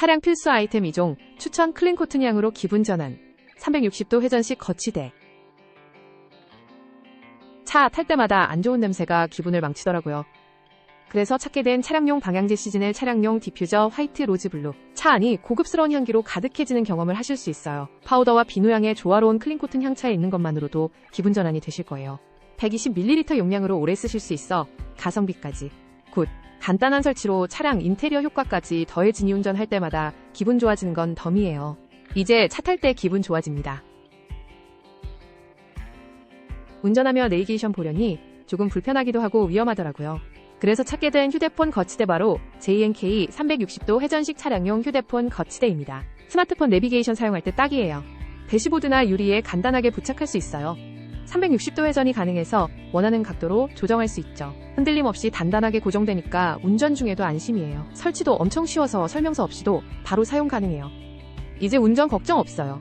차량 필수 아이템 2종, 추천 클린 코튼 향으로 기분 전환. 360도 회전식 거치대. 차 탈 때마다 안 좋은 냄새가 기분을 망치더라고요. 그래서 찾게 된 차량용 방향제 시즌의 차량용 디퓨저 화이트 로즈 블루. 차 안이 고급스러운 향기로 가득해지는 경험을 하실 수 있어요. 파우더와 비누향의 조화로운 클린 코튼 향차에 있는 것만으로도 기분 전환이 되실 거예요. 120ml 용량으로 오래 쓰실 수 있어 가성비까지 굿. 간단한 설치로 차량 인테리어 효과까지 더해지니 운전 할 때마다 기분 좋아지는 건 덤이에요. 이제 차 탈 때 기분 좋아집니다. 운전하며 내비게이션 보려니 조금 불편하기도 하고 위험하더라고요. 그래서 찾게 된 휴대폰 거치대 바로 JNK 360도 회전식 차량용 휴대폰 거치대입니다. 스마트폰 내비게이션 사용할 때 딱이에요. 대시보드나 유리에 간단하게 부착할 수 있어요. 360도 회전이 가능해서 원하는 각도로 조정할 수 있죠. 흔들림 없이 단단하게 고정되니까 운전 중에도 안심이에요. 설치도 엄청 쉬워서 설명서 없이도 바로 사용 가능해요. 이제 운전 걱정 없어요.